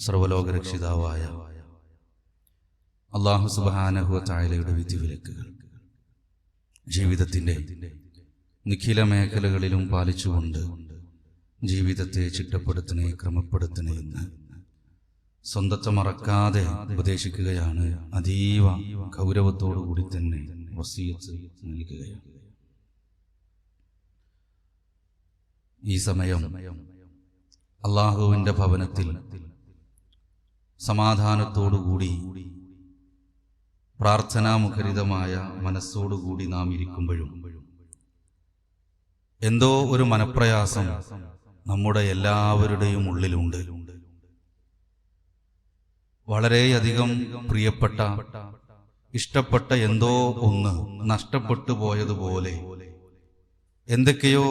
സർവലോകരക്ഷിതാവായ അള്ളാഹു വിധി വിലക്കുകൾ ജീവിതത്തിന്റെ നിഖില മേഖലകളിലും പാലിച്ചുകൊണ്ട് ജീവിതത്തെ ചിട്ടപ്പെടുത്തണേ ക്രമപ്പെടുത്തണേ എന്ന് സ്വന്തത്തെ മറക്കാതെ ഉപദേശിക്കുകയാണ് അതീവ ഗൗരവത്തോടു കൂടി തന്നെ നൽകുകയാണ്. ഈ സമയം അള്ളാഹുവിന്റെ ഭവനത്തിൽ സമാധാനത്തോടുകൂടി പ്രാർത്ഥനാമുഖരിതമായ മനസ്സോടുകൂടി നാം ഇരിക്കുമ്പോഴും എന്തോ ഒരു മനപ്രയാസം നമ്മുടെ എല്ലാവരുടെയും ഉള്ളിലുണ്ട്. വളരെയധികം പ്രിയപ്പെട്ട ഇഷ്ടപ്പെട്ട എന്തോ ഒന്ന് നഷ്ടപ്പെട്ടു പോയതുപോലെ എന്തൊക്കെയോ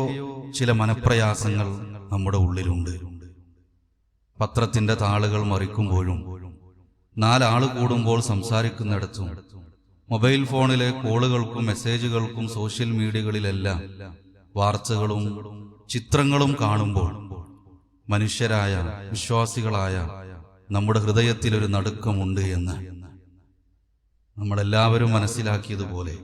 ചില മനപ്രയാസങ്ങൾ നമ്മുടെ ഉള്ളിലുണ്ട്. പത്രത്തിന്റെ താളുകൾ മറിക്കുമ്പോഴും നാലാൾ കൂടുമ്പോൾ സംസാരിക്കുന്നിടത്തും മൊബൈൽ ഫോണിലെ കോളുകൾക്കും മെസ്സേജുകൾക്കും സോഷ്യൽ മീഡിയകളിലെല്ലാം വാർത്തകളും ചിത്രങ്ങളും കാണുമ്പോൾ മനുഷ്യരായ വിശ്വാസികളായ നമ്മുടെ ഹൃദയത്തിൽ ഒരു നടുക്കമുണ്ട് എന്ന് നമ്മളെല്ലാവരും മനസ്സിലാക്കിയതുപോലെ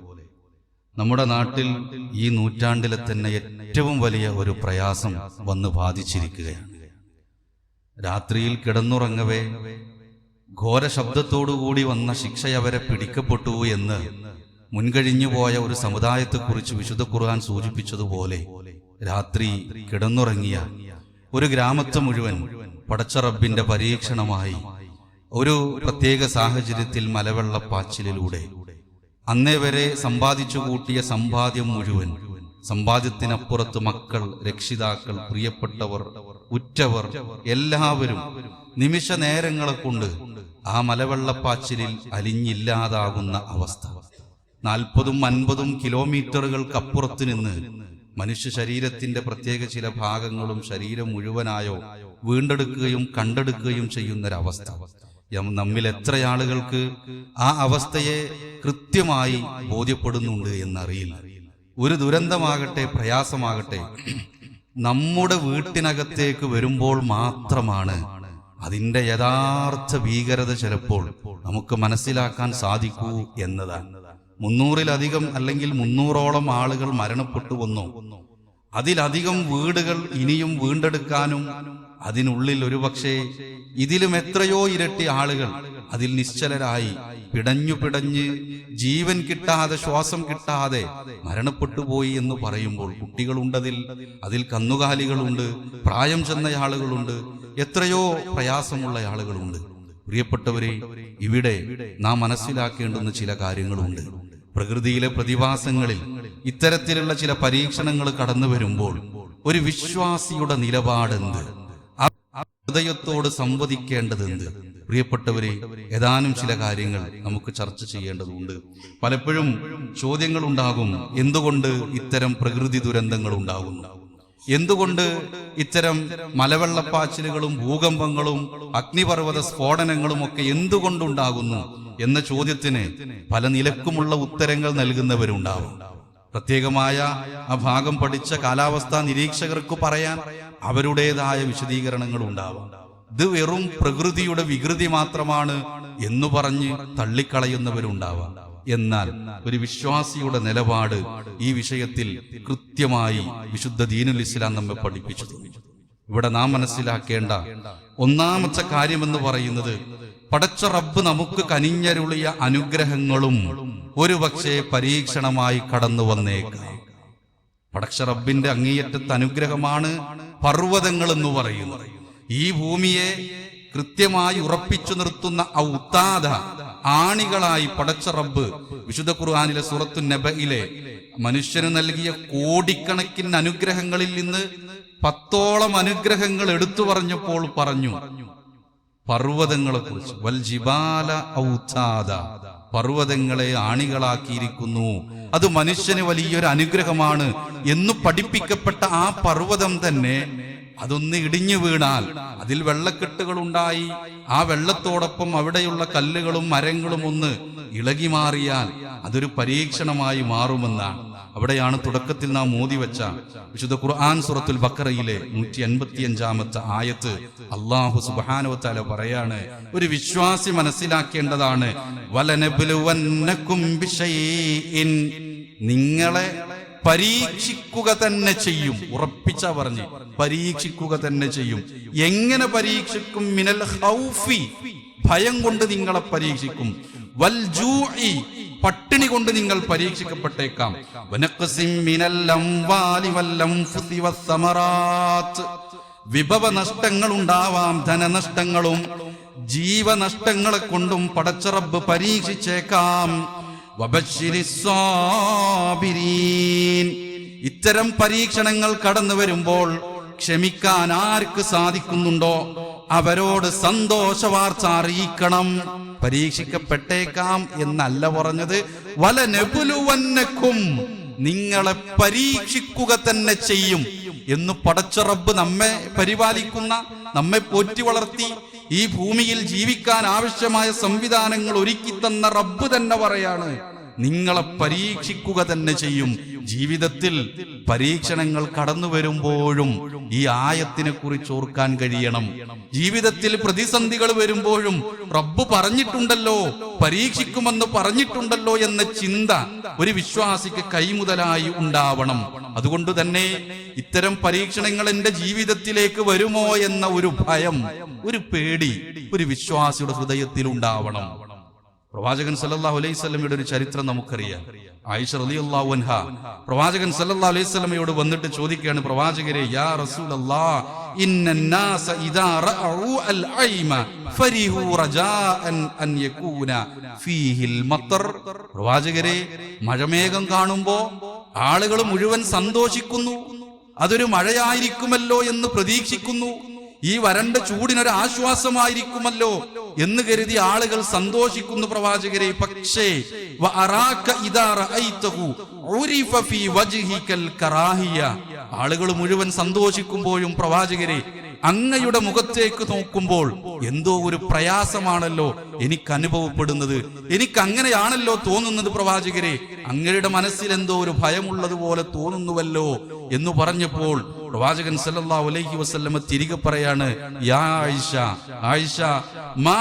നമ്മുടെ നാട്ടിൽ ഈ നൂറ്റാണ്ടിലെ തന്നെ ഏറ്റവും വലിയ ഒരു പ്രയാസം വന്ന് ബാധിച്ചിരിക്കുകയാണ്. രാത്രിയിൽ കിടന്നുറങ്ങവേ. ഘോര ശബ്ദത്തോടുകൂടി വന്ന ശിക്ഷയവരെ പിടിക്കപ്പെട്ടു എന്ന് മുൻകഴിഞ്ഞു പോയ ഒരു സമുദായത്തെക്കുറിച്ച് വിശുദ്ധ ഖുർആൻ സൂചിപ്പിച്ചതുപോലെ രാത്രി കിടന്നുറങ്ങിയ ഒരു ഗ്രാമത്തെ മുഴുവൻ പടച്ചറബിന്റെ പരീക്ഷണമായി ഒരു പ്രത്യേക സാഹചര്യത്തിൽ മലവെള്ളപ്പാച്ചിലൂടെ അന്നേ വരെ സമ്പാദിച്ചു കൂട്ടിയ സമ്പാദ്യം മുഴുവൻ സമ്പാദ്യത്തിനപ്പുറത്ത് മക്കൾ രക്ഷിതാക്കൾ പ്രിയപ്പെട്ടവർ ഉറ്റവർ എല്ലാവരും നിമിഷ നേരങ്ങളെ കൊണ്ട് ആ മലവെള്ളപ്പാച്ചിലിൽ അലിഞ്ഞില്ലാതാകുന്ന അവസ്ഥ. നാൽപ്പതും അൻപതും കിലോമീറ്ററുകൾക്കപ്പുറത്ത് നിന്ന് മനുഷ്യ ശരീരത്തിന്റെ പ്രത്യേക ചില ഭാഗങ്ങളും ശരീരം മുഴുവനായോ വീണ്ടെടുക്കുകയും കണ്ടെടുക്കുകയും ചെയ്യുന്നൊരവസ്ഥ. നമ്മിൽ എത്ര ആളുകൾക്ക് ആ അവസ്ഥയെ കൃത്യമായി ബോധ്യപ്പെടുന്നുണ്ട് എന്നറിയില്ല. ഒരു ദുരന്തമാകട്ടെ പ്രയാസമാകട്ടെ നമ്മുടെ വീട്ടിനകത്തേക്ക് വരുമ്പോൾ മാത്രമാണ് അതിന്റെ യഥാർത്ഥ ഭീകരത ചിലപ്പോൾ നമുക്ക് മനസ്സിലാക്കാൻ സാധിക്കൂ എന്നതാണ്. മുന്നൂറിലധികം അല്ലെങ്കിൽ മുന്നൂറോളം ആളുകൾ മരണപ്പെട്ടു വന്നു. അതിലധികം വീടുകൾ ഇനിയും വീണ്ടെടുക്കാനും അതിനുള്ളിൽ ഒരുപക്ഷെ ഇതിലും എത്രയോ ഇരട്ടി ആളുകൾ അതിൽ നിശ്ചലരായി പിടഞ്ഞു പിടഞ്ഞ് ജീവൻ കിട്ടാതെ ശ്വാസം കിട്ടാതെ മരണപ്പെട്ടു പോയി എന്ന് പറയുമ്പോൾ കുട്ടികളുണ്ടതിൽ അതിൽ കന്നുകാലികളുണ്ട് പ്രായം ചെന്ന ആളുകളുണ്ട് എത്രയോ പ്രയാസമുള്ള ആളുകളുണ്ട്. പ്രിയപ്പെട്ടവരെ ഇവിടെ നാം മനസ്സിലാക്കേണ്ടുന്ന ചില കാര്യങ്ങളുണ്ട്. പ്രകൃതിയിലെ പ്രതിഭാസങ്ങളിൽ ഇത്തരത്തിലുള്ള ചില പരീക്ഷണങ്ങൾ കടന്നു വരുമ്പോൾ ഒരു വിശ്വാസിയുടെ നിലപാടെന്ത്? ഹൃദയത്തോട് സംവദിക്കേണ്ടതെന്ത്? പ്രിയപ്പെട്ടവരെ ഏതാനും ചില കാര്യങ്ങൾ നമുക്ക് ചർച്ച ചെയ്യേണ്ടതുണ്ട്. പലപ്പോഴും ചോദ്യങ്ങൾ ഉണ്ടാകും എന്തുകൊണ്ട് ഇത്തരം പ്രകൃതി ദുരന്തങ്ങൾ ഉണ്ടാകുന്നു എന്തുകൊണ്ട് ഇത്തരം മലവെള്ളപ്പാച്ചിലുകളും ഭൂകമ്പങ്ങളും അഗ്നിപർവത സ്ഫോടനങ്ങളും ഒക്കെ എന്തുകൊണ്ടുണ്ടാകുന്നു എന്ന ചോദ്യത്തിന് പല നിലക്കുമുള്ള ഉത്തരങ്ങൾ നൽകുന്നവരുണ്ടാവും. പ്രത്യേകമായ ആ ഭാഗം പഠിച്ച കാലാവസ്ഥാ നിരീക്ഷകർക്ക് പറയാൻ അവരുടേതായ വിശദീകരണങ്ങൾ ഉണ്ടാവും ഇത് വെറും പ്രകൃതിയുടെ വികൃതി മാത്രമാണ് എന്ന് പറഞ്ഞ് തള്ളിക്കളയുന്നവരുണ്ടാവാം. എന്നാൽ ഒരു വിശ്വാസിയുടെ നിലപാട് ഈ വിഷയത്തിൽ കൃത്യമായി വിശുദ്ധ ദീനുൽ ഇസ്ലാം നമ്മെ പഠിപ്പിച്ചു ഇവിടെ നാം മനസ്സിലാക്കേണ്ട ഒന്നാമത്തെ കാര്യമെന്ന് പറയുന്നത് പടച്ച റബ്ബ് നമുക്ക് കനിഞ്ഞരുളിയ അനുഗ്രഹങ്ങളും ഒരു പക്ഷേ പരീക്ഷണമായി കടന്നു വന്നേക്കാം. പടച്ച റബ്ബിന്റെ അങ്ങേയറ്റത്തെ അനുഗ്രഹമാണ് പർവതങ്ങൾ എന്ന് പറയുന്നത്. ഈ ഭൂമിയെ കൃത്യമായി ഉറപ്പിച്ചു നിർത്തുന്ന ഔത്താദ ആണികളായി പടച്ച റബ്ബ് വിശുദ്ധ ഖുർആാനിലെ സുറത്തു നബയിലെ മനുഷ്യന് നൽകിയ കോടിക്കണക്കിന് അനുഗ്രഹങ്ങളിൽ നിന്ന് പത്തോളം അനുഗ്രഹങ്ങൾ എടുത്തു പറഞ്ഞപ്പോൾ പറഞ്ഞു പർവതങ്ങളെ കുറിച്ച് വൽ ജിബാല ഔത്താദ പർവതങ്ങളെ ആണികളാക്കിയിരിക്കുന്നു. അത് മനുഷ്യന് വലിയൊരു അനുഗ്രഹമാണ് എന്ന് പഠിപ്പിക്കപ്പെട്ട ആ പർവതം തന്നെ അതൊന്ന് ഇടിഞ്ഞു വീണാൽ അതിൽ വെള്ളക്കെട്ടുകൾ ഉണ്ടായി ആ വെള്ളത്തോടൊപ്പം അവിടെയുള്ള കല്ലുകളും മരങ്ങളും ഒന്ന് ഇളകി മാറിയാൽ അതൊരു പരീക്ഷണമായി മാറുമെന്നാണ് അവിടെയാണ് തുടക്കത്തിൽ നാം മോദി വെച്ച വിശുദ്ധ ഖുർആൻ സുറത്തുൽ ബക്കറയിലെ നൂറ്റി അൻപത്തിയഞ്ചാമത്തെ ആയത്ത് അള്ളാഹു സുബാനുവത്താല പറയാണ് ഒരു വിശ്വാസി മനസ്സിലാക്കേണ്ടതാണ് വലനബുലുവന്നക്കും. നിങ്ങളെ പരീക്ഷിക്കുക തന്നെ ചെയ്യും. ഉറപ്പിച്ച പറഞ്ഞ് പരീക്ഷിക്കുക തന്നെ ചെയ്യും. എങ്ങനെ പരീക്ഷിക്കും? മിനൽ ഹൗഫി. ഭയം കൊണ്ട് നിങ്ങളെ പരീക്ഷിക്കും. വൽ ജൂഇ. പട്ടിണി കൊണ്ട് നിങ്ങൾ പരീക്ഷിക്കപ്പെട്ടേക്കാം. വിഭവ നഷ്ടങ്ങൾ ഉണ്ടാവാം ധനനഷ്ടങ്ങളും ജീവനഷ്ടങ്ങളെ കൊണ്ടും പടച്ചറബ് പരീക്ഷിച്ചേക്കാം. ഇത്തരം പരീക്ഷണങ്ങൾ കടന്നു വരുമ്പോൾ ക്ഷമിക്കാൻ ആർക്ക് സാധിക്കുന്നുണ്ടോ? അവരോട് സന്തോഷ വാർത്ത അറിയിക്കണം. പരീക്ഷിക്കപ്പെട്ടേക്കാം എന്നല്ല പറഞ്ഞത്. വല നെബുലുവന്നക്കും നിങ്ങളെ പരീക്ഷിക്കുക തന്നെ ചെയ്യും. എന്ന് പടച്ച റബ്ബ് നമ്മെ പരിപാലിക്കുന്ന നമ്മെ പോറ്റി വളർത്തി ഈ ഭൂമിയിൽ ജീവിക്കാൻ ആവശ്യമായ സംവിധാനങ്ങൾ ഒരുക്കി തന്ന റബ്ബ് തന്നെ പറയാണ്. നിങ്ങളെ പരീക്ഷിക്കുക തന്നെ ചെയ്യും. ജീവിതത്തിൽ പരീക്ഷണങ്ങൾ കടന്നു വരുമ്പോഴും ഈ ആയത്തിനെ കുറിച്ച് ഓർക്കാൻ കഴിയണം. ജീവിതത്തിൽ പ്രതിസന്ധികൾ വരുമ്പോഴും റബ്ബ് പറഞ്ഞിട്ടുണ്ടല്ലോ പരീക്ഷിക്കുമെന്ന് പറഞ്ഞിട്ടുണ്ടല്ലോ എന്ന ചിന്ത ഒരു വിശ്വാസിക്ക് കൈമുതലായി ഉണ്ടാവണം. അതുകൊണ്ട് തന്നെ ഇത്തരം പരീക്ഷണങ്ങൾ എന്റെ ജീവിതത്തിലേക്ക് വരുമോ എന്ന ഒരു ഭയം ഒരു പേടി ഒരു വിശ്വാസിയുടെ ഹൃദയത്തിൽ ഉണ്ടാവണം. പ്രവാചകൻ സല്ലാഹു അലൈഹി സ്വലമയുടെ ഒരു ചരിത്രം നമുക്കറിയാം. ആയിഷ റളിയല്ലാഹു അൻഹ പ്രവാചകൻ സല്ലല്ലാഹു അലൈഹി സ്വലമയോട് വന്നിട്ട് ചോദിക്കുകയാണ് പ്രവാചകരെ യാ ഇദാ റഅഉ അൽ ഐമ ഫരിഹു പ്രവാചകരെ മഴമേഘം കാണുമ്പോ ആളുകൾ മുഴുവൻ സന്തോഷിക്കുന്നു. അതൊരു മഴയായിരിക്കുമല്ലോ എന്ന് പ്രതീക്ഷിക്കുന്നു. ഈ വരണ്ട ചൂടിനൊരു ആശ്വാസമായിരിക്കുമല്ലോ എന്ന് കരുതി ആളുകൾ സന്തോഷിക്കുന്നു പ്രവാചകരെ. പക്ഷേ ആളുകൾ മുഴുവൻ സന്തോഷിക്കുമ്പോഴും പ്രവാചകരെ അങ്ങയുടെ മുഖത്തേക്ക് നോക്കുമ്പോൾ എന്തോ ഒരു പ്രയാസമാണല്ലോ എനിക്ക് അനുഭവപ്പെടുന്നത് എനിക്ക് അങ്ങനെയാണല്ലോ തോന്നുന്നത് പ്രവാചകരെ. അങ്ങയുടെ മനസ്സിൽ എന്തോ ഒരു ഭയമുള്ളതുപോലെ തോന്നുന്നുവല്ലോ എന്ന് പറഞ്ഞപ്പോൾ പ്രവാചകൻ സല്ലല്ലാഹു അലൈഹി വസല്ലമ തിരികെ പറയാണ് യാ ആയിഷ ആയിഷ മാ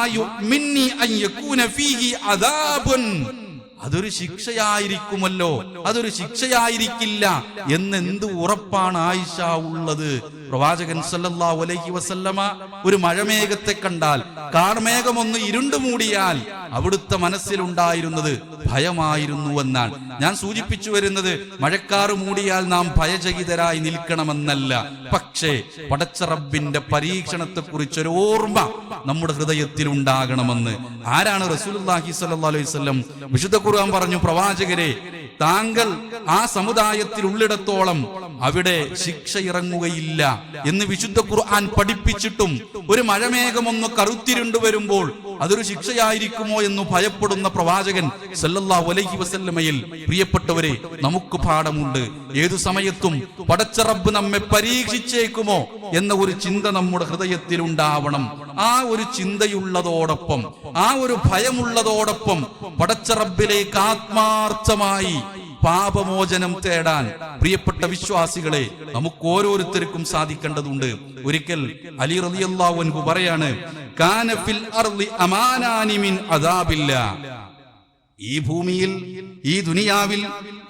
ഫീഹി അദാബുൻ അതൊരു ശിക്ഷയായിരിക്കുമല്ലോ. അതൊരു ശിക്ഷയായിരിക്കില്ല. എന്ന് എന്ത് ഉറപ്പാണ് ആയിഷ ഉള്ളത്? പ്രവാചകൻ സല്ലല്ലാഹു അലൈഹി വസല്ലമ ഒരു മഴമേഘത്തെ കണ്ടാൽ കാർമേഘമൊന്ന് ഇരുണ്ടു മൂടിയാൽ അവിടുത്തെ മനസ്സിലുണ്ടായിരുന്നത് ഭയമായിരുന്നു എന്നാണ്. ഞാൻ സൂചിപ്പിച്ചു വരുന്നത് മഴക്കാറ് മൂടിയാൽ നാം ഭയചകിതരായി നിൽക്കണമെന്നല്ല. പക്ഷേ പടച്ചറബിന്റെ പരീക്ഷണത്തെ കുറിച്ചൊരു ഓർമ്മ നമ്മുടെ ഹൃദയത്തിൽ ഉണ്ടാകണമെന്ന് ആരാണ് റസൂലുള്ളാഹി സ്വല്ലല്ലാഹു അലൈഹി വസല്ലം? വിശുദ്ധ ഖുർആൻ പറഞ്ഞു പ്രവാചകരെ താങ്കൾ ആ സമുദായത്തിൽ ഉള്ളിടത്തോളം അവിടെ ശിക്ഷ ഇറങ്ങുകയില്ല എന്ന് വിശുദ്ധ ഖുർആൻ പഠിപ്പിച്ചിട്ടും ഒരു മഴമേഘമൊന്ന് കറുത്തിരുണ്ടു വരുമ്പോൾ അതൊരു ശിക്ഷയായിരിക്കുമോ എന്ന് ഭയപ്പെടുന്ന പ്രവാചകൻ സല്ലല്ലാഹു അലൈഹി വസല്ലമയിൽ പ്രിയപ്പെട്ടവരെ നമുക്ക് പാഠമുണ്ട്. ഏതു സമയത്തും പടച്ചറബ് നമ്മെ പരീക്ഷിച്ചേക്കുമോ എന്ന ഒരു ചിന്ത നമ്മുടെ ഹൃദയത്തിൽ ഉണ്ടാവണം. ആ ഒരു ചിന്തയുള്ളതോടൊപ്പം ആ ഒരു ഭയമുള്ളതോടൊപ്പം പടച്ചറബിലേക്ക് ആത്മാർത്ഥമായി പാപമോചനം തേടാൻ പ്രിയപ്പെട്ട വിശ്വാസികളെ നമുക്ക് ഓരോരുത്തർക്കും സാധിക്കേണ്ടതുണ്ട്. ഒരിക്കൽ അലി റളിയല്ലാഹു അൻഹു പറയാണ് കാനഫിൽ അർളി അമാനാനി മിൻ അദാബില്ല. ഈ ഭൂമിയിൽ ഈ ദുനിയാവിൽ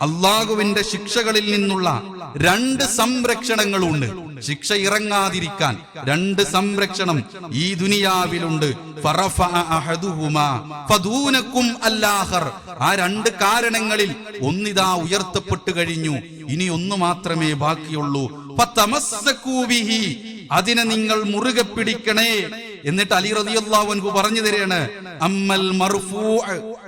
അള്ളാഹുവിന്റെ ശിക്ഷകളിൽ നിന്നുള്ള രണ്ട് സംരക്ഷണങ്ങളുണ്ട്. ശിക്ഷ ഇറങ്ങാതിരിക്കാൻ രണ്ട് സംരക്ഷണം ഈ ദുനിയാവിലുണ്ട്. ആ രണ്ട് കാരണങ്ങളിൽ ഒന്നിതാ ഉയർത്തപ്പെട്ടു കഴിഞ്ഞു. ഇനി ഒന്നു മാത്രമേ ബാക്കിയുള്ളൂ. അതിനെ നിങ്ങൾ മുറുകെ പിടിക്കണേ. എന്നിട്ട് അലി റളിയല്ലാഹു അൻഹു പറഞ്ഞു തരികയാണ് അമ്മൽ മർഫൂ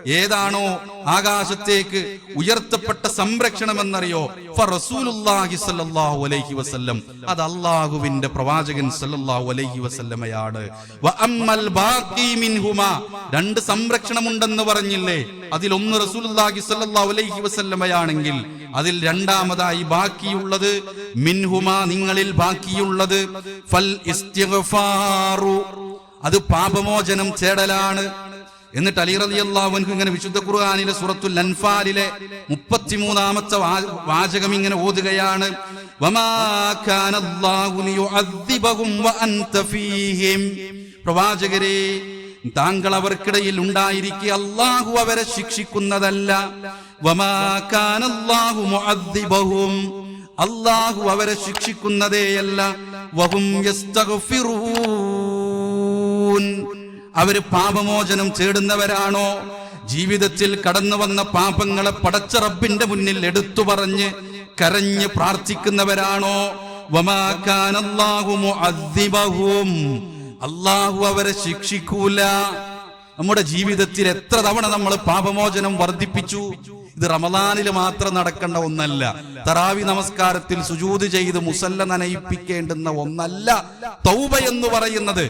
ഏതാണോ ആകാശത്തേക്ക് ഉയർത്തപ്പെട്ട സംരക്ഷണം എന്നറിയോ ഫറസൂലുള്ളാഹി സ്വല്ലല്ലാഹു അലൈഹി വസല്ലം. അത് അള്ളാഹുവിന്റെ പ്രവാചകൻ സല്ലല്ലാഹു അലൈഹി വസല്ലമയാണ്. വ അമ്മൽ ബാഖി മിൻഹുമാ. രണ്ട് സംരക്ഷണമുണ്ടെന്ന് പറഞ്ഞില്ലേ? അതിൽ ഒന്ന് റസൂലുള്ളാഹി സ്വല്ലല്ലാഹു അലൈഹി വസല്ലമയാണെങ്കിൽ അതിൽ രണ്ടാമതായി ബാക്കിയുള്ളത് മിൻഹുമാ നിങ്ങളിൽ ബാക്കിയുള്ളത്. ഫൽ ഇസ്തിഗ്ഫാറു. അത് പാപമോചനം ചേടലാണ്. എന്നിട്ട് അലി റളിയല്ലാഹു അൻഹു ഇങ്ങനെ വിശുദ്ധ ഖുർആാനിലെ സുറത്തു ലൻഫാലിലെ മുപ്പത്തിമൂന്നാമത്തെ വാചകം ഇങ്ങനെ ഓതുകയാണ്. പ്രവാചകരെ താങ്കൾ അവർക്കിടയിൽ ഉണ്ടായിരിക്കെ അള്ളാഹു അവരെ ശിക്ഷിക്കുന്നതല്ല. അള്ളാഹു അവരെ ശിക്ഷിക്കുന്നതേയല്ല. വഹും അവർ പാപമോചനം തേടുന്നവരാണോ ജീവിതത്തിൽ കടന്നു വന്ന പാപങ്ങളെ പടച്ച റബ്ബിന്റെ മുന്നിൽ എടുത്തു പറഞ്ഞ് കരഞ്ഞ് പ്രാർത്ഥിക്കുന്നവരാണോ? അള്ളാഹു അവരെ ശിക്ഷിക്കൂല. നമ്മുടെ ജീവിതത്തിൽ എത്ര തവണ നമ്മൾ പാപമോചനം വർദ്ധിപ്പിച്ചു? ഇത് റമദാനിൽ മാത്രം നടക്കേണ്ട ഒന്നല്ല. തറാവി നമസ്കാരത്തിൽ സുജൂത് ചെയ്ത് മുസല്ല നനയിപ്പിക്കേണ്ടുന്ന ഒന്നല്ല. തൗബ എന്ന് പറയുന്നത്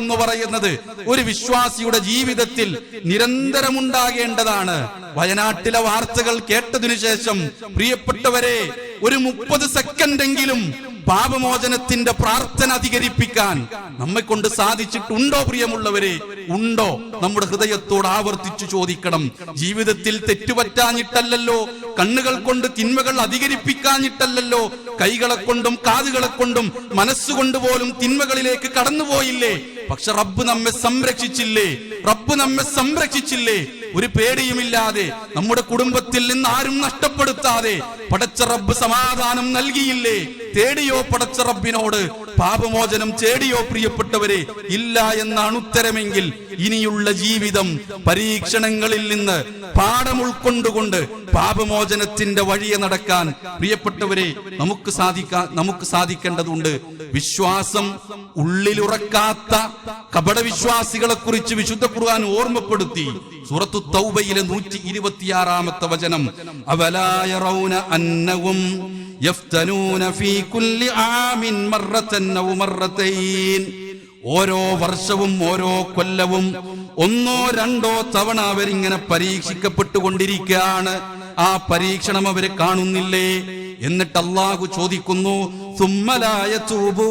എന്ന് പറയുന്നത് ഒരു വിശ്വാസിയുടെ ജീവിതത്തിൽ നിരന്തരമുണ്ടാകേണ്ടതാണ്. വയനാട്ടിലെ വാർത്തകൾ കേട്ടതിനു ശേഷം പ്രിയപ്പെട്ടവരെ ഒരു മുപ്പത് സെക്കൻഡെങ്കിലും പാപമോചനത്തിന്റെ പ്രാർത്ഥന അധികരിപ്പിക്കാൻ നമ്മെ കൊണ്ട് സാധിച്ചിട്ടുണ്ടോ പ്രിയമുള്ളവരെ? ഉണ്ടോ? നമ്മുടെ ഹൃദയത്തോട് ആവർത്തിച്ചു ചോദിക്കണം. ജീവിതത്തിൽ തെറ്റുപറ്റാഞ്ഞിട്ടല്ലല്ലോ. കണ്ണുകൾ കൊണ്ട് തിന്മകൾ അധികരിപ്പിക്കാഞ്ഞിട്ടല്ലല്ലോ. കൈകളെ കൊണ്ടും കാതുകളെ കൊണ്ടും മനസ്സുകൊണ്ട് പോലും തിന്മകളിലേക്ക് കടന്നുപോയില്ലേ? പക്ഷെ റബ്ബ് നമ്മെ സംരക്ഷിച്ചില്ലേ? റബ്ബ് നമ്മെ സംരക്ഷിച്ചില്ലേ? ഒരു പേടിയുമില്ലാതെ നമ്മുടെ കുടുംബത്തിൽ നിന്ന് ആരും നഷ്ടപ്പെടുത്താതെ പടച്ച റബ്ബ് സമാധാനം നൽകിയില്ലേ? തേടിയോ പടച്ച റബ്ബിനോട് പാപമോചനം തേടിയോ പ്രിയപ്പെട്ടവരെ ഇല്ല എന്നാണ് ഉത്തരമെങ്കിൽ ഇനിയുള്ള ജീവിതം പരീക്ഷണങ്ങളിൽ നിന്ന് പാഠം ഉൾക്കൊണ്ടുകൊണ്ട് പാപമോചനത്തിന്റെ വഴിയെ നടക്കാൻ പ്രിയപ്പെട്ടവരെ നമുക്ക് സാധിക്കാൻ നമുക്ക് സാധിക്കേണ്ടതുണ്ട് വിശ്വാസം ഉള്ളിലുറക്കാത്ത കപടവിശ്വാസികളെ കുറിച്ച് വിശുദ്ധ ഖുർആൻ ഓർമ്മപ്പെടുത്തി. സൂറത്തു തൗബയിലെ നൂറ്റി ഇരുപത്തിയാറാമത്തെ വചനം അവലായറൗന അന്നവും യഫ്തനൂന ഫീ കുല്ലി ആമിൻ മർറതൻ ഔ മർറതൈൻ ഓരോ വർഷവും ഓരോ കൊല്ലവും ഒന്നോ രണ്ടോ തവണ അവരിങ്ങനെ പരീക്ഷിക്കപ്പെട്ടുകൊണ്ടിരിക്കുകയാണ്. ആ പരീക്ഷണം അവർ കാണുന്നില്ലേ? എന്നിട്ട് അള്ളാഹു ചോദിക്കുന്നു സുമ്മലായ തൂബൂൻ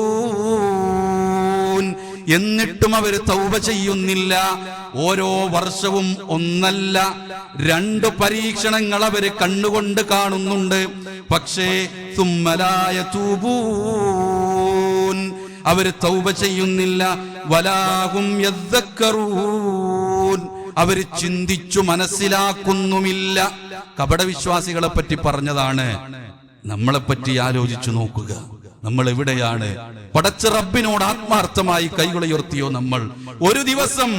എന്നിട്ടും അവർ തൗബ ചെയ്യുന്നില്ല. ഓരോ വർഷവും ഒന്നല്ല രണ്ട് പരീക്ഷണങ്ങൾ അവർ കണ്ണുകൊണ്ട് കാണുന്നുണ്ട്. പക്ഷേ തുമ്മലായ തൂബൂൻ അവർ തൗബ ചെയ്യുന്നില്ല. വലാകും യദ്ദക്കറൂൻ അവർ ചിന്തിച്ചു മനസ്സിലാക്കുന്നുമില്ല. കപടവിശ്വാസികളെ പറ്റി പറഞ്ഞതാണ്. നമ്മളെ പറ്റി ആലോചിച്ചു നോക്കുക. നമ്മൾ എവിടെയാണ് പടച്ച റബ്ബിനോട് ആത്മാർത്ഥമായി കൈകളുയർത്തിയോ നമ്മൾ. ഒരു ദിവസം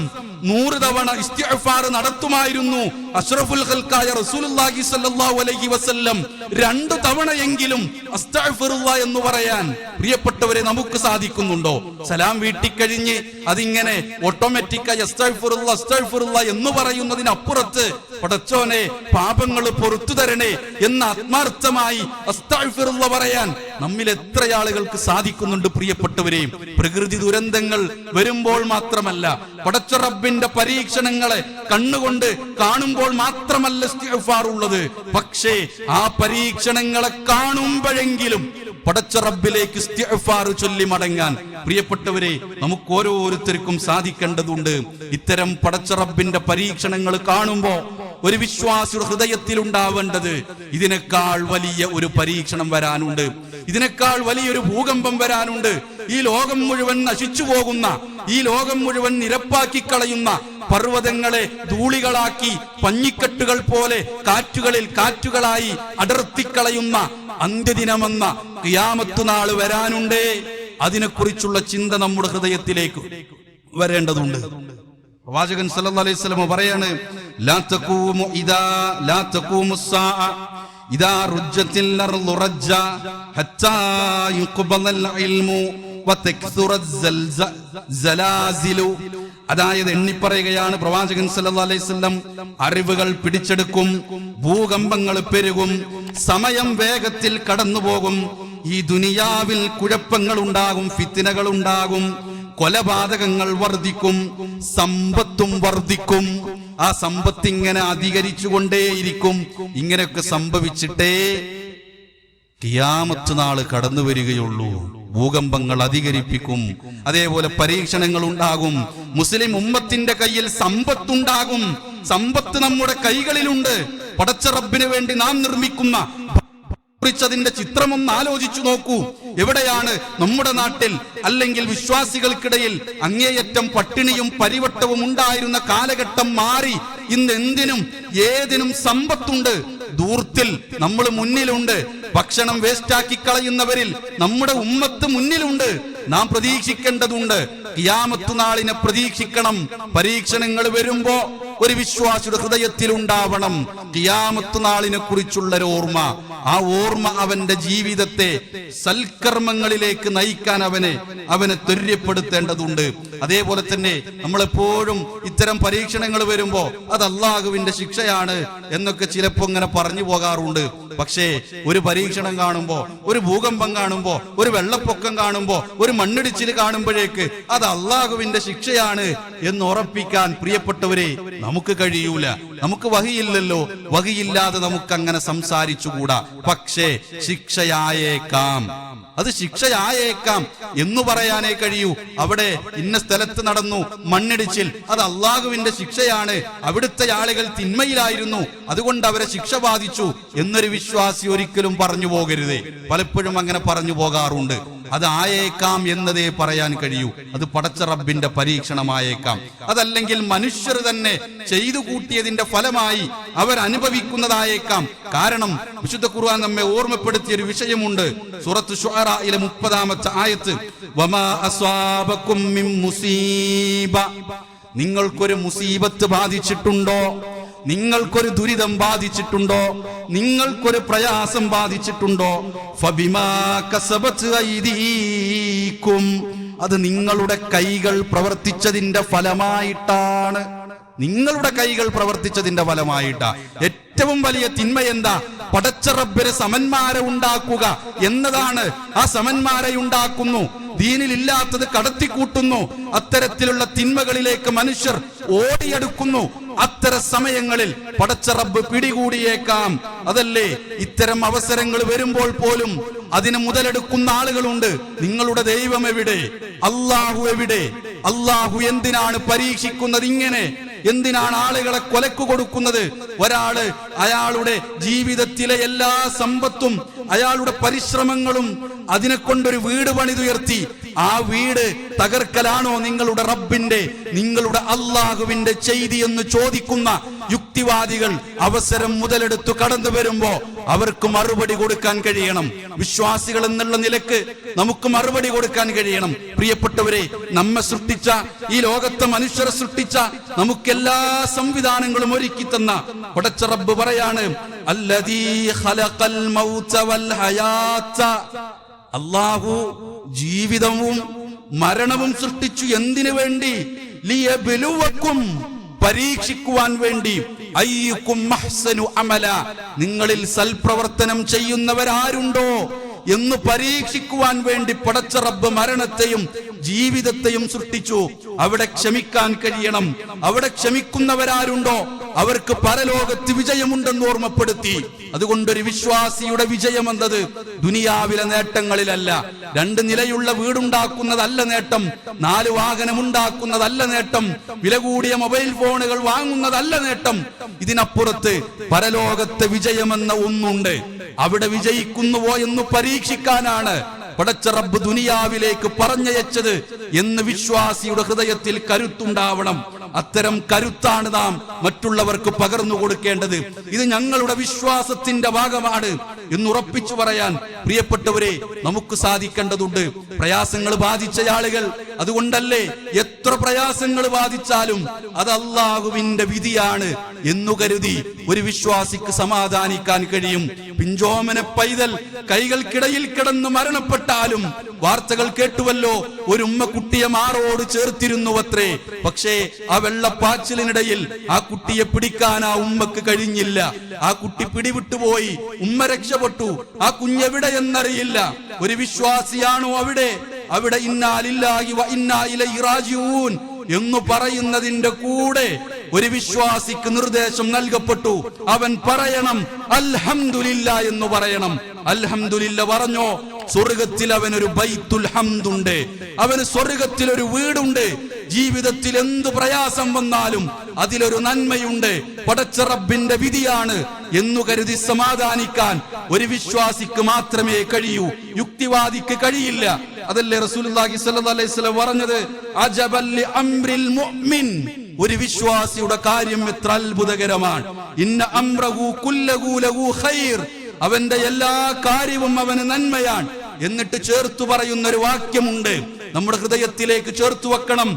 നൂറ് തവണ ഇസ്തിഗ്ഫാർ നടത്തുമായിരുന്നു. അഷ്റഫുൽ ഖൽക്കായ റസൂലുള്ളാഹി സ്വല്ലല്ലാഹു അലൈഹി വസല്ലം രണ്ട് തവണയെങ്കിലും അസ്തഗ്ഫിറുല്ലാ എന്ന് പറയാൻ പ്രിയപ്പെട്ടവരെ നമുക്ക് സാധിക്കുന്നുണ്ടോ? സലാം വീട്ടിക്കഴിഞ്ഞ് അതിങ്ങനെ ഓട്ടോമാറ്റിക്കായി അസ്തഗ്ഫിറുല്ലാ അസ്തഗ്ഫിറുല്ലാ എന്ന് പറയുന്നതിനപ്പുറത്ത് പടച്ചോനെ പാപങ്ങൾ പൊറത്തു തരണേ എന്ന് ആത്മാർത്ഥമായി അസ്തഗ്ഫിറുല്ലാ പറയാൻ നമ്മിൽ എത്ര ആളുകൾക്ക് സാധിക്കുന്നുണ്ട് പ്രിയപ്പെട്ടവരെ? പ്രകൃതി ദുരന്തങ്ങൾ വരുമ്പോൾ മാത്രമല്ല പടച്ച റബ്ബിന്റെ പരീക്ഷണങ്ങളെ കണ്ണുകൊണ്ട് കാണുമ്പോൾ മാത്രമല്ല ഇസ്തിഗ്ഫാർ ഉള്ളത്. പക്ഷേ ആ പരീക്ഷണങ്ങളെ കാണുമ്പോഴെങ്കിലും പടച്ച റബ്ബിലേക്ക് ചൊല്ലി മടങ്ങാൻ പ്രിയപ്പെട്ടവരെ നമുക്ക് ഓരോരുത്തർക്കും സാധിക്കേണ്ടതുണ്ട്. ഇത്തരം പടച്ച റബ്ബിന്റെ പരീക്ഷണങ്ങൾ കാണുമ്പോ ഒരു വിശ്വാസിയുടെ ഹൃദയത്തിൽ ഉണ്ടാവേണ്ടത് ഇതിനേക്കാൾ വലിയ ഒരു പരീക്ഷണം വരാനുണ്ട്. ഇതിനേക്കാൾ വലിയൊരു ഭൂകമ്പം വരാനുണ്ട്. ഈ ലോകം മുഴുവൻ നശിച്ചു പോകുന്ന ഈ ലോകം മുഴുവൻ നിരപ്പാക്കി കളയുന്ന പർവതങ്ങളെ ധൂളികളാക്കി പഞ്ഞിക്കെട്ടുകൾ പോലെ കാറ്റുകളിൽ കാറ്റുകളായി അടർത്തിക്കളയുന്ന അന്ത്യദിനമെന്ന ക്യാമത്തുനാൾ വരാനുണ്ടേ. അതിനെക്കുറിച്ചുള്ള ചിന്ത നമ്മുടെ ഹൃദയത്തിലേക്ക് വരേണ്ടതുണ്ട്. പ്രവാചകൻ സല്ലാസ്ലമ അലൈഹി വസല്ലം പറയാണ് ഇതാ ഇദാ ഇൽമു സലാസിലു അതായത് എണ്ണിപ്പറയുകയാണ് പ്രവാചകൻ വസല്ലം. അറിവുകൾ പിടിച്ചെടുക്കും ഭൂകമ്പങ്ങൾ പെരുകും സമയം വേഗത്തിൽ കടന്നുപോകും. ഈ ദുനിയാവിൽ കുഴപ്പങ്ങൾ ഉണ്ടാകും ഫിത്തിനകൾ ഉണ്ടാകും കൊലപാതകങ്ങൾ വർദ്ധിക്കും സമ്പത്തും വർദ്ധിക്കും. ആ സമ്പത്ത് ഇങ്ങനെ അധികരിച്ചുകൊണ്ടേയിരിക്കും. ഇങ്ങനെയൊക്കെ സംഭവിച്ചിട്ടേ കിയാമത്ത് നാൾ കടന്നു വരികയുള്ളൂ. ഭൂകമ്പങ്ങൾ അധികരിപ്പിക്കും. അതേപോലെ പരീക്ഷണങ്ങൾ ഉണ്ടാകും. മുസ്ലിം ഉമ്മത്തിന്റെ കയ്യിൽ സമ്പത്തുണ്ടാകും. സമ്പത്ത് നമ്മുടെ കൈകളിലുണ്ട്. പടച്ച റബ്ബിന് വേണ്ടി നാം നിർമ്മിക്കുന്ന കുറിച്ചതിന്റെ ചിത്രമൊന്ന് ആലോചിച്ചു നോക്കൂ. എവിടെയാണ് നമ്മുടെ നാട്ടിൽ അല്ലെങ്കിൽ വിശ്വാസികൾക്കിടയിൽ അങ്ങേയറ്റം പട്ടിണിയും പരിവട്ടവും ഉണ്ടായിരുന്ന കാലഘട്ടം മാറി. ഇന്ന് എന്തിനും ഏതിനും സമ്പത്തുണ്ട്. ദൂർത്തിൽ നമ്മൾ മുന്നിലുണ്ട്. ഭക്ഷണം വേസ്റ്റാക്കി കളയുന്നവരിൽ നമ്മുടെ ഉമ്മത്ത് മുന്നിലുണ്ട്. നാം പ്രതീക്ഷിക്കേണ്ടതുണ്ട്. കിയാമത്തു നാളിനെ പ്രതീക്ഷിക്കണം. പരീക്ഷണങ്ങൾ വരുമ്പോ ഒരു വിശ്വാസിയുടെ ഹൃദയത്തിൽ ഉണ്ടാവണം കിയാമത്തു നാളിനെ കുറിച്ചുള്ളൊരു ഓർമ്മ ആ ഓർമ്മ അവന്റെ ജീവിതത്തെ സൽക്കർമ്മങ്ങളിലേക്ക് നയിക്കാൻ അവനെ അവനെ ത്വര്യപ്പെടുത്തേണ്ടതുണ്ട് അതേപോലെ തന്നെ നമ്മളെപ്പോഴും ഇത്തരം പരീക്ഷണങ്ങൾ വരുമ്പോ അത് അള്ളാഹുവിന്റെ ശിക്ഷയാണ് എന്നൊക്കെ ചിലപ്പോ ഇങ്ങനെ പറഞ്ഞു പോകാറുണ്ട്. പക്ഷേ ഒരു പരീക്ഷണം കാണുമ്പോ ഒരു ഭൂകമ്പം കാണുമ്പോ ഒരു വെള്ളപ്പൊക്കം കാണുമ്പോ ഒരു മണ്ണിടിച്ചിൽ കാണുമ്പോഴേക്ക് അത് അള്ളാഹുവിന്റെ ശിക്ഷയാണ് എന്ന് ഉറപ്പിക്കാൻ പ്രിയപ്പെട്ടവരെ നമുക്ക് കഴിയൂല. നമുക്ക് വഹിയില്ലല്ലോ. വഹിയില്ലാതെ നമുക്ക് അങ്ങനെ സംസാരിച്ചുകൂടാ. പക്ഷേ ശിക്ഷയായേക്കാം. അത് ശിക്ഷയായേക്കാം. എന്ന് പറയാനേ കഴിയൂ. അവിടെ ഇന്ന സ്ഥലത്ത് നടന്നു മണ്ണിടിച്ചിൽ. അത് അള്ളാഹുവിന്റെ ശിക്ഷയാണ്. അവിടുത്തെ ആളുകൾ തിന്മയിലായിരുന്നു. അതുകൊണ്ട് അവരെ ശിക്ഷ ബാധിച്ചു. എന്നൊരു വിശ്വാസി ഒരിക്കലും പറഞ്ഞു പോകരുത്. പലപ്പോഴും അങ്ങനെ പറഞ്ഞു പോകാറുണ്ട്. അത് ആയേക്കാം എന്നതേ പറയാൻ കഴിയൂ. അത് പടച്ച റബ്ബിന്റെ പരീക്ഷണമായേക്കാം. അതല്ലെങ്കിൽ മനുഷ്യർ തന്നെ ചെയ്തു കൂട്ടിയതിന്റെ ഫലമായി അവർ അനുഭവിക്കുന്നതായേക്കാം. കാരണം വിശുദ്ധ ഖുർആൻ നമ്മെ ഓർമ്മപ്പെടുത്തിയ ഒരു വിഷയമുണ്ട്. സൂറത്ത് ഷുഅറയിലെ മുപ്പതാമത്തെ ആയത്ത് വമാ മുസീബ. നിങ്ങൾക്കൊരു മുസീബത്ത് ബാധിച്ചിട്ടുണ്ടോ? നിങ്ങൾക്കൊരു ദുരിതം ബാധിച്ചിട്ടുണ്ടോ? നിങ്ങൾക്കൊരു പ്രയാസം ബാധിച്ചിട്ടുണ്ടോ? അത് നിങ്ങളുടെ കൈകൾ പ്രവർത്തിച്ചതിന്റെ ഫലമായിട്ടാണ്. നിങ്ങളുടെ കൈകൾ പ്രവർത്തിച്ചതിന്റെ ഫലമായിട്ട. ഏറ്റവും വലിയ തിന്മ എന്താ പടച്ച റബ്ബിന് സമന്മാരെ ഉണ്ടാക്കുക എന്നതാണ്. ആ സമന്മാരെ ഉണ്ടാക്കുന്നു. ദീനിലില്ലാത്തത് കടത്തിക്കൂട്ടുന്നു. അത്തരത്തിലുള്ള തിന്മകളിലേക്ക് മനുഷ്യർ ഓടിയെടുക്കുന്നു. അത്തരം സമയങ്ങളിൽ പടച്ചറബ് പിടികൂടിയേക്കാം. അതല്ലേ? ഇത്തരം അവസരങ്ങൾ വരുമ്പോൾ പോലും അതിന് മുതലെടുക്കുന്ന ആളുകളുണ്ട്. നിങ്ങളുടെ ദൈവം എവിടെ? അള്ളാഹു എവിടെ? അള്ളാഹു എന്തിനാണ് പരീക്ഷിക്കുന്നത് ഇങ്ങനെ? എന്തിനാണ് ആളുകളെ കൊലക്കു കൊടുക്കുന്നത്? ഒരാൾ അയാളുടെ ജീവിതത്തിലെ എല്ലാ സമ്പത്തും അയാളുടെ പരിശ്രമങ്ങളും അതിനെ കൊണ്ടൊരു വീട് പണിതുയർത്തി. ആ വീട് തകർക്കലാണോ നിങ്ങളുടെ റബ്ബിന്റെ നിങ്ങളുടെ അള്ളാഹുവിന്റെ ചെയ്തി എന്ന് ചോദിക്കുന്ന യുക്തിവാദികൾ അവസരം മുതലെടുത്തു കടന്നു വരുമ്പോ അവർക്ക് മറുപടി കൊടുക്കാൻ കഴിയണം. വിശ്വാസികൾ എന്നുള്ള നിലയ്ക്ക് നമുക്ക് മറുപടി കൊടുക്കാൻ കഴിയണം. പ്രിയപ്പെട്ടവരെ നമ്മെ സൃഷ്ടിച്ച ഈ ലോകത്തെ മനുഷ്യരെ സൃഷ്ടിച്ച നമുക്കെല്ലാ സംവിധാനങ്ങളും ഒരുക്കി തന്ന പടച്ച പറയാണ് അള്ളാഹു ജീവിതവും മരണവും സൃഷ്ടിച്ചു എന്തിനു വേണ്ടി? പരീക്ഷിക്കുവാൻ വേണ്ടി. അയ്യുക്കും അമല. നിങ്ങളിൽ സൽപ്രവർത്തനം ചെയ്യുന്നവരാരുണ്ടോ? എന്ന് പരീക്ഷിക്കുവാൻ വേണ്ടി പടച്ച റബ്ബ് മരണത്തെയും ജീവിതത്തെയും സൃഷ്ടിച്ചു. അവിടെ ക്ഷമിക്കാൻ കഴിയണം. അവിടെ ക്ഷമിക്കുന്നവരാരുണ്ടോ? അവർക്ക് പരലോകത്ത് വിജയമുണ്ടെന്ന് ഓർമ്മപ്പെടുത്തി. അതുകൊണ്ടൊരു വിശ്വാസിയുടെ വിജയം എന്നത് ദുനിയാവിലെ നേട്ടങ്ങളിലല്ല. രണ്ട് നിലയുള്ള വീടുണ്ടാക്കുന്നതല്ല നേട്ടം. നാല് വാഹനം ഉണ്ടാക്കുന്നതല്ല നേട്ടം. വില കൂടിയ മൊബൈൽ ഫോണുകൾ വാങ്ങുന്നതല്ല നേട്ടം. ഇതിനപ്പുറത്ത് പരലോകത്തെ വിജയമെന്ന ഒന്നുണ്ട്. അവിടെ വിജയിക്കുന്നുവോ എന്ന് പരീക്ഷിക്കാനാണ് പടച്ച റബ്ബ് ദുനിയാവിലേക്ക് പറഞ്ഞയച്ചത് എന്ന് വിശ്വാസിയുടെ ഹൃദയത്തിൽ കരുത്തുണ്ടാവണം. അത്തരം കരുത്താണ് നാം മറ്റുള്ളവർക്ക് പകർന്നു കൊടുക്കേണ്ടത്. ഇത് ഞങ്ങളുടെ വിശ്വാസത്തിന്റെ ഭാഗമാണ്. എന്ന് ഉറപ്പിച്ചു പറയാൻ പ്രിയപ്പെട്ടവരെ നമുക്ക് സാധിക്കേണ്ടതുണ്ട്. പ്രയാസങ്ങൾ ബാധിച്ച ആളുകൾ അതുകൊണ്ടല്ലേ എത്ര പ്രയാസങ്ങൾ ബാധിച്ചാലും അത് അള്ളാഹുവിന്റെ വിധിയാണ് എന്നു കരുതി ഒരു വിശ്വാസിക്ക് സമാധാനിക്കാൻ കഴിയും. പിഞ്ചോമന പൈതൽ കൈകൾക്കിടയിൽ കിടന്ന് മരണപ്പെട്ടാലും വാർത്തകൾ കേട്ടുവല്ലോ ഒരു ഉമ്മ കുട്ടിയെ മാറോട് ചേർത്തിരുന്നു അത്രേ പക്ഷേ ആ വെള്ളപ്പാച്ചിലിനിടയിൽ ആ കുട്ടിയെ പിടിക്കാൻ ആ ഉമ്മക്ക് കഴിഞ്ഞില്ല. ആ കുട്ടി പിടിവിട്ടുപോയി. ഉമ്മ രക്ഷപ്പെട്ടു ആ കുഞ്ഞെവിടെ എന്നറിയില്ല. ഒരു വിശ്വാസിയാണോ അവിടെ. അവിടെ ഇന്നാലില്ലാഹി വ ഇന്നാ ഇലൈഹി റാജിഊൻ എന്ന് പറയുന്നതിന്റെ കൂടെ ഒരു വിശ്വാസിക്ക് നിർദ്ദേശം നൽകപ്പെട്ടു. അവൻ പറയണം അൽഹംദുലില്ല എന്ന് പറയണം. അൽഹംദുലില്ല പറഞ്ഞോ സ്വർഗത്തിൽ അവനൊരു ബൈത്തുൽ ഹംദുണ്ട്. അവന് സ്വർഗത്തിൽ ഒരു വീടുണ്ട്. ജീവിതത്തിൽ എന്ത് പ്രയാസം വന്നാലും അതിലൊരു നന്മയുണ്ട്. പടച്ച റബ്ബിന്റെ വിധിയാണ് എന്നു കരുതി സമാധാനിക്കാൻ ഒരു വിശ്വാസിക്ക് മാത്രമേ കഴിയൂ. യുക്തിവാദിക്ക് കഴിയില്ല. അതല്ലേ വസല്ലം പറഞ്ഞത്? അംറിൽ മുഅ്മിൻ. ഒരു വിശ്വാസിയുടെ കാര്യം എത്ര അത്ഭുതകരമാണ്. ഇന്ന അംറഹു കുല്ലഹു ലഹു ഖൈർ. അവന്റെ എല്ലാ കാര്യവും അവന് നന്മയാണ്. എന്നിട്ട് ചേർത്തു പറയുന്ന ഒരു വാക്യമുണ്ട്. നമ്മുടെ ഹൃദയത്തിലേക്ക് ചേർത്തു വെക്കണം.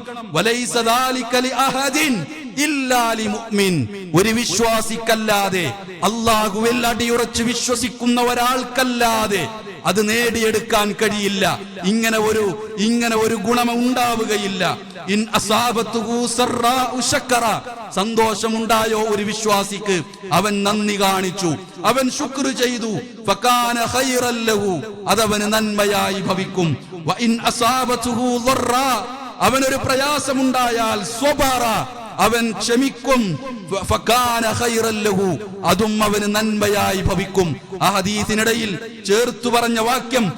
ഒരു വിശ്വാസിക്കല്ലാതെ അള്ളാഹുവിൽ അടിയുറച്ച് വിശ്വസിക്കുന്ന ഒരാൾക്കല്ലാതെ അത് നേടിയെടുക്കാൻ കഴിയില്ല. ഇങ്ങനെ ഒരു ഇങ്ങനെ ഒരു ഗുണം ഉണ്ടാവുകയില്ല. ഇൻ സന്തോഷമുണ്ടായോ ഒരു വിശ്വാസിക്ക്? അവൻ നന്ദി കാണിച്ചു. അവൻ ശുക്ർ ചെയ്തു. അതവന് നന്മയായി ഭവിക്കും. അവനൊരു പ്രയാസമുണ്ടായാൽ അവൻ ക്ഷമിക്കും. അതും അവന് നന്മയായി ഭവിക്കും ആ ഹദീസിനിടയിൽ ചേർത്തു പറഞ്ഞ വാക്യം.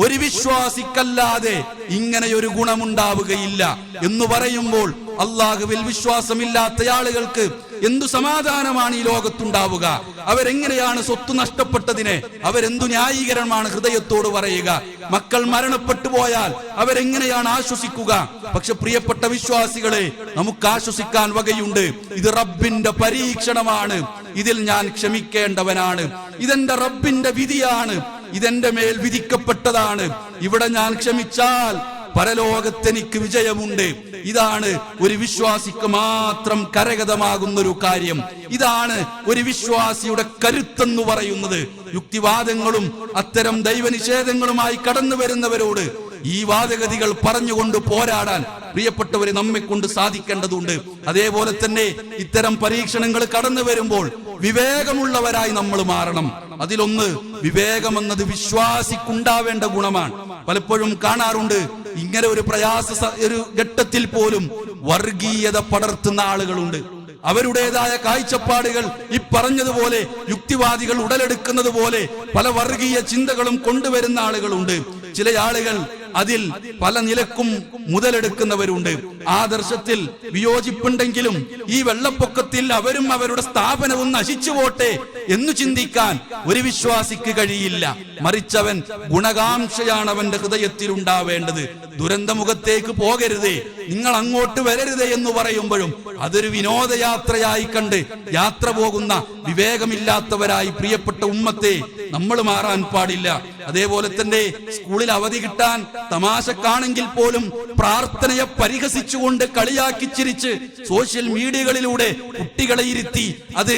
ഒരു വിശ്വാസിക്കല്ലാതെ ഇങ്ങനെയൊരു ഗുണമുണ്ടാവുകയില്ല എന്ന് പറയുമ്പോൾ അള്ളാഹുവിൽ വിശ്വാസമില്ലാത്ത ആളുകൾക്ക് എന്തു സമാധാനമാണ് ഈ ലോകത്തുണ്ടാവുക? അവരെങ്ങനെയാണ് സ്വത്ത് നഷ്ടപ്പെട്ടതിനെ? അവരെന്തു ന്യായീകരണമാണ് ഹൃദയത്തോട് പറയുക? മക്കൾ മരണപ്പെട്ടു പോയാൽ അവരെങ്ങനെയാണ് ആശ്വസിക്കുക? പക്ഷെ പ്രിയപ്പെട്ട വിശ്വാസികളെ നമുക്ക് ആശ്വസിക്കാൻ വകയുണ്ട്. ഇത് റബ്ബിന്റെ പരീക്ഷണമാണ്. ഇതിൽ ഞാൻ ക്ഷമിക്കേണ്ടവനാണ്. ഇതെന്റെ റബ്ബിന്റെ വിധിയാണ്. ഇതെന്റെ മേൽ വിധിക്കപ്പെട്ടതാണ്. ഇവിടെ ഞാൻ ക്ഷമിച്ചാൽ പരലോകത്തെനിക്ക് വിജയമുണ്ട്. ഇതാണ് ഒരു വിശ്വാസിക്ക് മാത്രം കരഗതമാകുന്ന ഒരു കാര്യം. ഇതാണ് ഒരു വിശ്വാസിയുടെ കരുത്തെന്ന് പറയുന്നത്. യുക്തിവാദങ്ങളും അത്തരം ദൈവനിഷേധങ്ങളുമായി കടന്നു വരുന്നവരോട് ഈ വാദഗതികൾ പറഞ്ഞുകൊണ്ട് പോരാടാൻ പ്രിയപ്പെട്ടവരെ നമ്മെ കൊണ്ട് സാധിക്കേണ്ടതുണ്ട്. അതേപോലെ തന്നെ ഇത്തരം പരീക്ഷണങ്ങൾ കടന്നു വരുമ്പോൾ വിവേകമുള്ളവരായി നമ്മൾ മാറണം. അതിലൊന്ന് വിവേകം വിവേകമെന്നത് വിശ്വാസിക്കുണ്ടാവേണ്ട ഗുണമാണ്. പലപ്പോഴും കാണാറുണ്ട് ഇങ്ങനെ ഒരു പ്രയാസ ഒരു ഘട്ടത്തിൽ പോലും വർഗീയത പടർത്തുന്ന ആളുകളുണ്ട്. അവരുടേതായ കാഴ്ചപ്പാടുകൾ ഈ പറഞ്ഞതുപോലെ യുക്തിവാദികൾ ഉടലെടുക്കുന്നത് പോലെ പല വർഗീയ ചിന്തകളും കൊണ്ടുവരുന്ന ആളുകളുണ്ട്. ചില ആളുകൾ അതിൽ പല നിലക്കും മുതലെടുക്കുന്നവരുണ്ട്. ആദർശത്തിൽ വിയോജിപ്പുണ്ടെങ്കിലും ഈ വെള്ളപ്പൊക്കത്തിൽ അവരും അവരുടെ സ്ഥാപനവും നശിച്ചു പോട്ടെ എന്ന് ചിന്തിക്കാൻ ഒരു വിശ്വാസിക്ക് കഴിയില്ല. മറിച്ചവൻ ഗുണകാംക്ഷയാണ് അവന്റെ ഹൃദയത്തിൽ ഉണ്ടാവേണ്ടത് ദുരന്തമുഖത്തേക്ക് പോകരുതേ. നിങ്ങൾ അങ്ങോട്ട് വരരുതേ എന്ന് പറയുമ്പോഴും അതൊരു വിനോദയാത്രയായി കണ്ട് യാത്ര പോകുന്ന വിവേകമില്ലാത്തവരായി പ്രിയപ്പെട്ട ഉമ്മത്തെ നമ്മൾ മാറാൻ പാടില്ല. അതേപോലെ തന്നെ സ്കൂളിൽ അവധി കിട്ടാൻ തമാശക്കാണെങ്കിൽ പോലും പ്രാർത്ഥനയെ പരിഹസിച്ചുകൊണ്ട് കളിയാക്കി ചിരിച്ച് സോഷ്യൽ മീഡിയകളിലൂടെ കുട്ടികളെ ഇരുത്തി അത്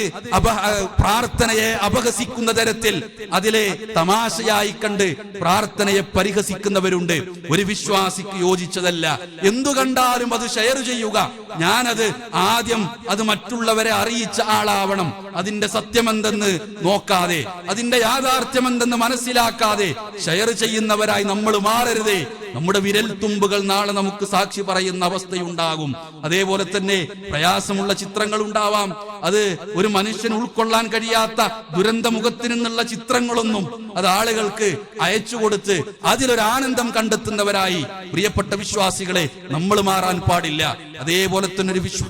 പ്രാർത്ഥനയെ അപഹസിക്കുന്ന തരത്തിൽ അതിലെ തമാശയായി കണ്ട് പ്രാർത്ഥനയെ പരിഹസിക്കുന്നവരുണ്ട്. ഒരു വിശ്വാസിക്ക് യോജിച്ചതല്ല. എന്തു കണ്ടാലും അത് ഷെയർ ചെയ്യുക. ഞാനത് ആദ്യം അത് മറ്റുള്ളവരെ അറിയിച്ച ആളാവണം. അതിന്റെ സത്യമെന്തെന്ന് നോക്കാതെ അതിന്റെ യാഥാർത്ഥ്യമെന്തെന്ന് മനസ്സിലാക്കാതെ ഷെയർ ചെയ്യുന്നവരായി നമ്മൾ മാറരുതേ. നമ്മുടെ വിരൽ തുമ്പുകൾ നാളെ നമുക്ക് സാക്ഷി പറയുന്ന അവസ്ഥയുണ്ടാകും. അതേപോലെ തന്നെ പ്രയാസമുള്ള ചിത്രങ്ങൾ ഉണ്ടാവാം. അത് ഒരു മനുഷ്യൻ ഉൾക്കൊള്ളാൻ കഴിയാത്ത ദുരന്തമുഖത്തിൽ നിന്നുള്ള ചിത്രങ്ങളൊന്നും അത് ആളുകൾക്ക് അയച്ചു കൊടുത്ത് അതിലൊരു ആനന്ദം കണ്ടെത്തുന്നവരായി. പ്രിയപ്പെട്ട വിശ്വാസികളെ നമ്മൾ മാറാൻ പാടില്ല. അതേപോലെ തന്നെ ഒരു വിശ്വ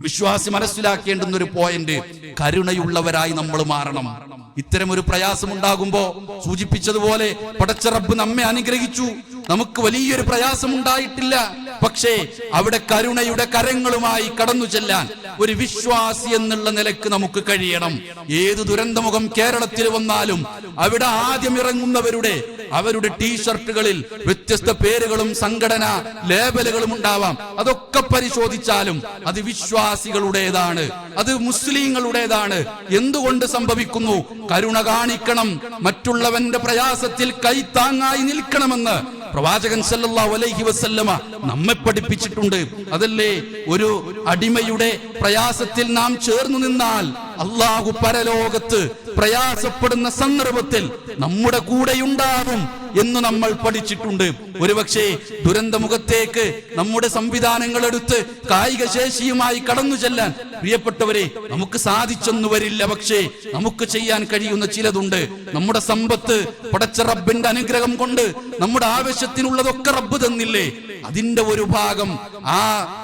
വിശ്വാസി മനസ്സിലാക്കേണ്ടുന്ന ഒരു പോയിന്റ് കരുണയുള്ളവരായി നമ്മൾ മാറണം. ഇത്തരം ഒരു പ്രയാസം ഉണ്ടാകുമ്പോ സൂചിപ്പിച്ചതുപോലെ പടച്ചറബ് നമ്മെ അനുഗ്രഹിച്ചു. നമുക്ക് വലിയൊരു പ്രയാസം ഉണ്ടായിട്ടില്ല പക്ഷേ അവിടെ കരുണയുടെ കരങ്ങളുമായി കടന്നു ചെല്ലാൻ ഒരു വിശ്വാസി എന്നുള്ള നിലയ്ക്ക് നമുക്ക് കഴിയണം. ഏത് ദുരന്തമുഖം കേരളത്തിൽ വന്നാലും അവിടെ ആദ്യം ഇറങ്ങുന്നവരുടെ അവരുടെ ടീഷർട്ടുകളിൽ വ്യത്യസ്ത പേരുകളും സംഘടന ലേബലുകളും ഉണ്ടാവാം. അതൊക്കെ പരിശോധിച്ചാലും അത് വിശ്വാസികളുടേതാണ് അത് മുസ്ലിങ്ങളുടേതാണ്. എന്തുകൊണ്ട് സംഭവിക്കുന്നു? കരുണ കാണിക്കണം. മറ്റുള്ളവന്റെ പ്രയാസത്തിൽ കൈത്താങ്ങായി നിൽക്കണമെന്ന് പ്രവാചകൻ സല്ലല്ലാഹു അലൈഹി വസല്ലമ നമ്മെ പഠിപ്പിച്ചിട്ടുണ്ട്. അതല്ലേ? ഒരു അടിമയുടെ പ്രയാസത്തിൽ നാം ചേർന്നു നിന്നാൽ അള്ളാഹു പരലോകത്ത് പ്രയാസപ്പെടുന്ന സന്ദർഭത്തിൽ നമ്മുടെ കൂടെയുണ്ടാകും എന്ന് നമ്മൾ പഠിച്ചിട്ടുണ്ട്. ഒരുപക്ഷെ ദുരന്തമുഖത്തേക്ക് നമ്മുടെ സംവിധാനങ്ങൾ എടുത്ത് കായിക ശേഷിയുമായി കടന്നു ചെല്ലാൻ പ്രിയപ്പെട്ടവരെ നമുക്ക് സാധിച്ചെന്നു വരില്ല. പക്ഷേ നമുക്ക് ചെയ്യാൻ കഴിയുന്ന ചിലതുണ്ട്. നമ്മുടെ സമ്പത്ത് പടച്ച റബ്ബിന്റെ അനുഗ്രഹം കൊണ്ട് നമ്മുടെ ആവശ്യത്തിനുള്ളതൊക്കെ റബ്ബ് തന്നില്ലേ? അതിന്റെ ഒരു ഭാഗം ആ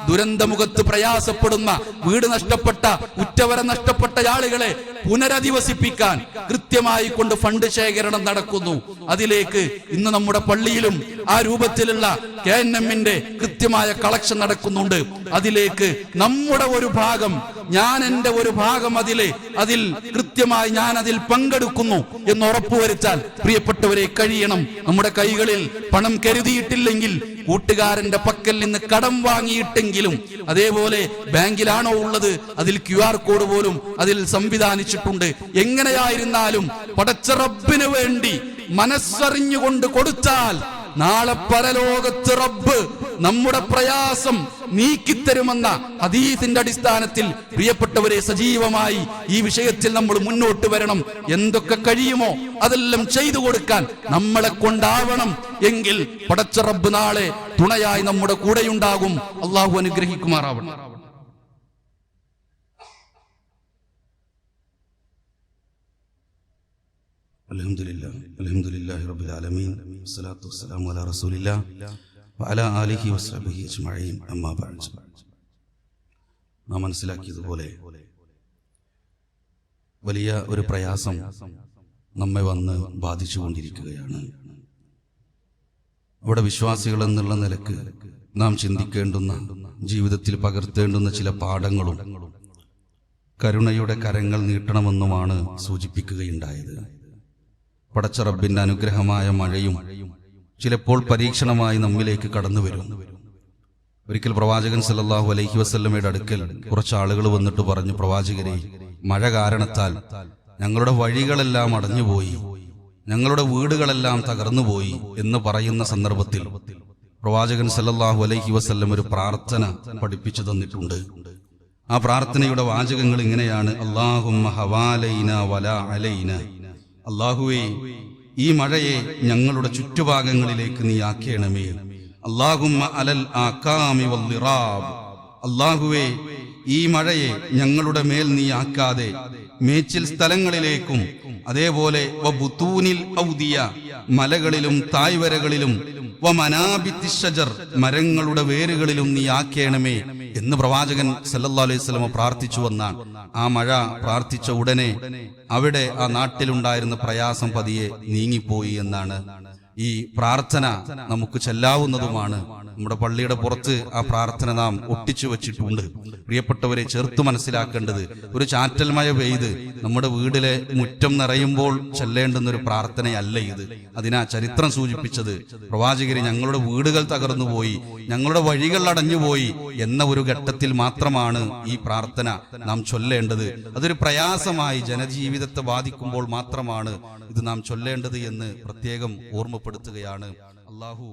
ദുരന്തമുഖത്ത് പ്രയാസപ്പെടുന്ന വീട് നഷ്ടപ്പെട്ട ഉറ്റവരെ നഷ്ടപ്പെട്ട ആളുകളെ പുനരധിവസിപ്പിക്കാൻ കൃത്യമായി കൊണ്ട് ഫണ്ട് ശേഖരണം നടക്കുന്നു. അതിലേക്ക് ഇന്ന് നമ്മുടെ പള്ളിയിലും ആ രൂപത്തിലുള്ള കെ എൻ എമ്മിന്റെ കൃത്യമായ കളക്ഷൻ നടക്കുന്നുണ്ട്. അതിലേക്ക് നമ്മുടെ ഒരു ഭാഗം ഞാൻ എന്റെ ഒരു ഭാഗം അതിലെ അതിൽ കൃത്യമായി ഞാൻ അതിൽ പങ്കെടുക്കുന്നു എന്ന് ഉറപ്പുവരുത്താൻ പ്രിയപ്പെട്ടവരെ കഴിയണം. നമ്മുടെ കൈകളിൽ പണം കരുതിയിട്ടില്ലെങ്കിൽ കൂട്ടുകാരന്റെ പക്കൽ നിന്ന് കടം വാങ്ങിയിട്ടെങ്കിലും അതേപോലെ ബാങ്കിലാണോ ഉള്ളത് അതിൽ ക്യു ആർ കോഡ് പോലും അതിൽ സംവിധാനിച്ചിട്ടുണ്ട് എങ്ങനെയായിരുന്നാലും പടച്ച റബ്ബിന് വേണ്ടി മനസ്സറിഞ്ഞുകൊണ്ട് കൊടുത്താൽ നാളെ പരലോകത്ത് റബ്ബ് നമ്മുടെ പ്രയാസം നീക്കിത്തരുമെന്ന ഹദീസിന്റെ അടിസ്ഥാനത്തിൽ പ്രിയപ്പെട്ടവരെ സജീവമായി ഈ വിഷയത്തിൽ നമ്മൾ മുന്നോട്ട് വരണം. എന്തൊക്കെ കഴിയുമോ അതെല്ലാം ചെയ്തു കൊടുക്കാൻ നമ്മളെ കൊണ്ടാവണം എങ്കിൽ പടച്ച റബ്ബ് നാളെ തുണയായി നമ്മുടെ കൂടെയുണ്ടാകും. അള്ളാഹു അനുഗ്രഹിക്കുമാറാവണം الحمد لله الحمد لله رب العالمين والصلاة والسلام على رسول الله وعلى آله وصحبه أجمعين أما بعد നാം മനസ്സിലാക്കിയതുപോലെ വലിയ ഒരു പ്രയാസം നമ്മെ വന്ന് ബാധിച്ചുകൊണ്ടിരിക്കുകയാണ് അവിടെ വിശ്വാസികൾ എന്നുള്ള നിലക്ക് നാം ചിന്തിക്കേണ്ടുന്ന ജീവിതത്തിൽ പകർത്തേണ്ടുന്ന ചില പാഠങ്ങളും കരുണയുടെ കരങ്ങൾ നീട്ടണമെന്നുമാണ് സൂചിപ്പിക്കുകയുണ്ടായത് പടച്ച റബ്ബിന്റെ അനുഗ്രഹമായ മഴയും ചിലപ്പോൾ പരീക്ഷണമായി നമ്മിലേക്ക് കടന്നു വരും ഒരിക്കൽ പ്രവാചകൻ സല്ലാഹു അലൈഹി വസല്ലമയുടെ അടുക്കൽ കുറച്ച് ആളുകൾ വന്നിട്ട് പറഞ്ഞു പ്രവാചകരെ മഴ കാരണത്താൽ ഞങ്ങളുടെ വഴികളെല്ലാം അടഞ്ഞുപോയി ഞങ്ങളുടെ വീടുകളെല്ലാം തകർന്നുപോയി എന്ന് പറയുന്ന സന്ദർഭത്തിൽ പ്രവാചകൻ സല്ലല്ലാഹു അലൈഹി വസ്ല്ലം ഒരു പ്രാർത്ഥന പഠിപ്പിച്ചു തന്നിട്ടുണ്ട്. ആ പ്രാർത്ഥനയുടെ വാചകങ്ങൾ ഇങ്ങനെയാണ്. വല അലൈന അള്ളാഹുവേ ഈ മഴയെ ഞങ്ങളുടെ ചുറ്റുഭാഗങ്ങളിലേക്ക് നീ ആക്കേണമേ അള്ളാഹുമ്മ അലൽ ആക്കാമി വല്ലിറാബ് അള്ളാഹുവേ ഈ മഴയെ ഞങ്ങളുടെ മേൽ നീ ആക്കാതെ മേച്ചിൽ സ്ഥലങ്ങളിലേക്കും അതേപോലെ ഔദിയ മലകളിലും തായ്വരകളിലും മരങ്ങളുടെ വേരുകളിലും നീ ആക്കേണമേ എന്ന് പ്രവാചകൻ സല്ലല്ലാഹു അലൈഹി സ്വലമ പ്രാർത്ഥിച്ചു വന്നാണ്. ആ മഴ പ്രാർത്ഥിച്ച ഉടനെ അവിടെ ആ നാട്ടിലുണ്ടായിരുന്ന പ്രയാസം പതിയെ നീങ്ങിപ്പോയി എന്നാണ് ഈ പ്രാർത്ഥന നമുക്ക് ചെല്ലാവുന്നതുമാണ്. നമ്മുടെ പള്ളിയുടെ പുറത്ത് ആ പ്രാർത്ഥന നാം ഒട്ടിച്ചു വെച്ചിട്ടുണ്ട്. പ്രിയപ്പെട്ടവരെ ചേർത്ത് മനസ്സിലാക്കേണ്ടത് ഒരു ചാറ്റൽ മഴ പെയ്ത് നമ്മുടെ വീടിലെ മുറ്റം നിറയുമ്പോൾ ചെല്ലേണ്ടുന്ന ഒരു പ്രാർത്ഥനയല്ല ഇത്. അതിനാ ചരിത്രം സൂചിപ്പിച്ചത് പ്രവാചകര് ഞങ്ങളുടെ വീടുകൾ തകർന്നുപോയി ഞങ്ങളുടെ വഴികൾ അടഞ്ഞുപോയി എന്ന ഒരു ഘട്ടത്തിൽ മാത്രമാണ് ഈ പ്രാർത്ഥന നാം ചൊല്ലേണ്ടത്. അതൊരു പ്രയാസമായി ജനജീവിതത്തെ ബാധിക്കുമ്പോൾ മാത്രമാണ് ഇത് നാം ചൊല്ലേണ്ടത് എന്ന് പ്രത്യേകം ഓർമ്മപ്പെടുത്തുകയാണ് അള്ളാഹു